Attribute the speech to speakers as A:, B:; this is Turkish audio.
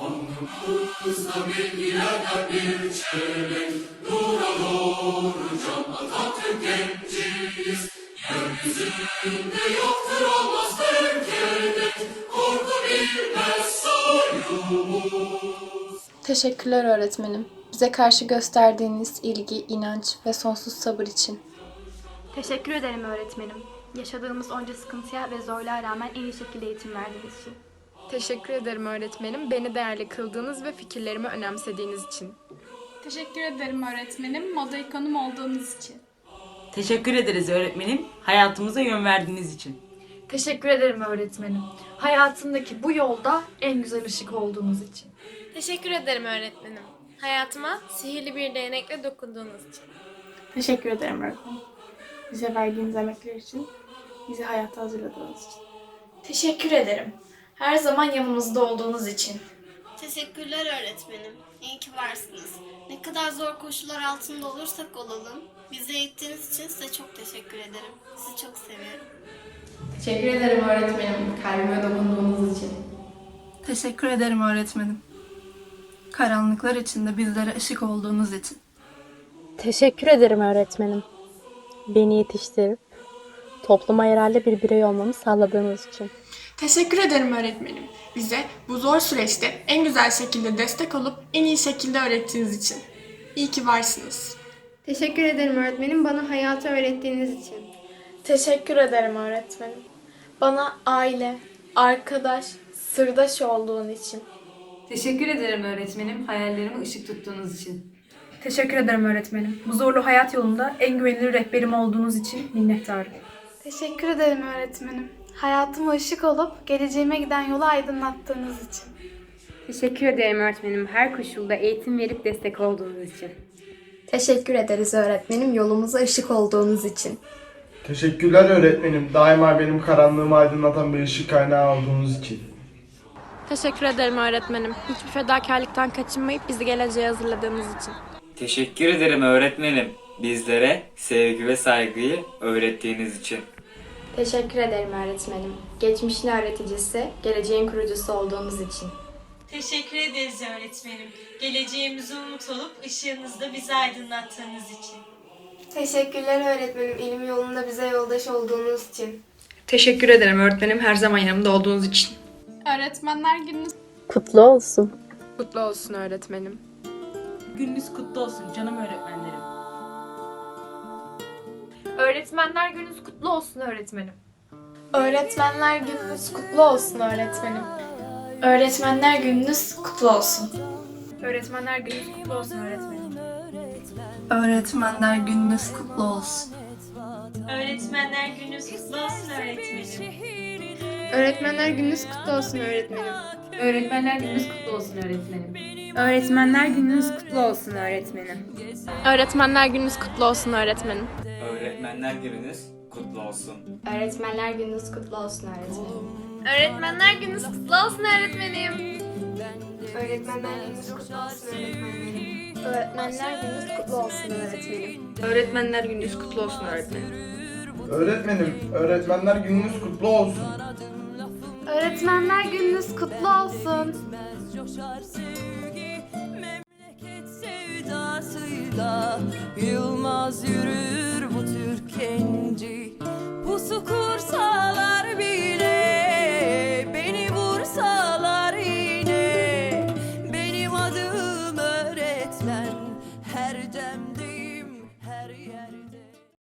A: Alnımızda bilgilerden bir çelenk Nura doğru can Atatürk genciyiz Yeryüzünde yoktur olmaz terk Korku bilmez soyumuz
B: Teşekkürler öğretmenim. Bize karşı gösterdiğiniz ilgi, inanç ve sonsuz sabır için.
C: Teşekkür ederim öğretmenim. Yaşadığımız onca sıkıntıya ve zorluğa rağmen en iyi şekilde eğitim verdiğiniz için.
D: Teşekkür ederim öğretmenim. Beni değerli kıldığınız ve fikirlerimi önemsediğiniz için.
E: Teşekkür ederim öğretmenim moda ikonum olduğunuz için.
F: Teşekkür ederiz öğretmenim. Hayatımıza yön verdiğiniz için.
G: Teşekkür ederim öğretmenim. Hayatımdaki bu yolda en güzel ışık olduğunuz için.
H: Teşekkür ederim öğretmenim. Hayatıma sihirli bir değnekle dokunduğunuz için.
I: Teşekkür ederim öğretmenim. Bize verdiğiniz emekler için, bizi hayata hazırladığınız için.
G: Teşekkür ederim. Her zaman yanımızda olduğunuz için.
H: Teşekkürler öğretmenim. İyi ki varsınız. Ne kadar zor koşullar altında olursak olalım, bizi eğittiğiniz için size çok teşekkür ederim. Sizi çok seviyorum.
B: Teşekkür ederim öğretmenim. Kalbime dokunduğunuz için.
J: Teşekkür ederim öğretmenim. Karanlıklar içinde bizlere ışık olduğunuz için.
K: Teşekkür ederim öğretmenim. Beni yetiştirip topluma yararlı bir birey olmamı sağladığınız için.
E: Teşekkür ederim öğretmenim. Bize bu zor süreçte en güzel şekilde destek olup en iyi şekilde öğrettiğiniz için. İyi ki varsınız.
C: Teşekkür ederim öğretmenim bana hayatı öğrettiğiniz için.
I: Teşekkür ederim öğretmenim. Bana aile, arkadaş, sırdaş olduğun için.
L: Teşekkür ederim öğretmenim hayallerime ışık tuttuğunuz için.
J: Teşekkür ederim öğretmenim. Bu zorlu hayat yolunda en güvenilir rehberim olduğunuz için minnettarım.
E: Teşekkür ederim öğretmenim. Hayatıma ışık olup geleceğime giden yolu aydınlattığınız için.
D: Teşekkür ederim öğretmenim. Her koşulda eğitim verip destek olduğunuz için.
B: Teşekkür ederiz öğretmenim yolumuza ışık olduğunuz için.
M: Teşekkürler öğretmenim. Daima benim karanlığımı aydınlatan bir ışık kaynağı olduğunuz için.
D: Teşekkür ederim öğretmenim. Hiçbir fedakarlıktan kaçınmayıp bizi geleceğe hazırladığınız için.
N: Teşekkür ederim öğretmenim. Bizlere sevgi ve saygıyı öğrettiğiniz için.
B: Teşekkür ederim öğretmenim. Geçmişin öğreticisi, geleceğin kurucusu olduğunuz için.
H: Teşekkür ederiz öğretmenim. Geleceğimize umut olup ışığınızda bizi aydınlattığınız için.
C: Teşekkürler öğretmenim ilim yolunda bize yoldaş olduğunuz için.
J: Teşekkür ederim öğretmenim her zaman yanımda olduğunuz için.
E: Öğretmenler gününüz
K: Kutlu olsun.
D: Kutlu olsun öğretmenim.
F: Gününüz kutlu olsun canım öğretmenlerim.
G: Öğretmenler gününüz kutlu olsun öğretmenim.
I: Öğretmenler gününüz kutlu olsun öğretmenim. Öğretmenler gününüz kutlu olsun.
D: Öğretmenler gününüz kutlu olsun öğretmenim.
J: Öğretmenler gününüz kutlu olsun.
H: Öğretmenler gününüz kutlu olsun öğretmenim.
C: Öğretmenler gününüz kutlu olsun öğretmenim.
L: Öğretmenler gününüz kutlu olsun öğretmenim.
D: Öğretmenler gününüz kutlu olsun öğretmenim. Öğretmenler gününüz kutlu olsun öğretmenim.
N: Öğretmenler gününüz kutlu olsun.
B: Öğretmenler gününüz kutlu olsun öğretmenim.
H: Öğretmenler gününüz kutlu olsun öğretmenim.
C: Öğretmenler gününüz kutlu olsun öğretmenim.
B: Öğretmenler gününüz kutlu olsun öğretmenim.
J: Öğretmenler gününüz kutlu olsun öğretmenim.
M: Öğretmenim, öğretmenler gününüz kutlu olsun.
E: Öğretmenler gününüz kutlu olsun.
L: sevdasıyla Yılmaz yürür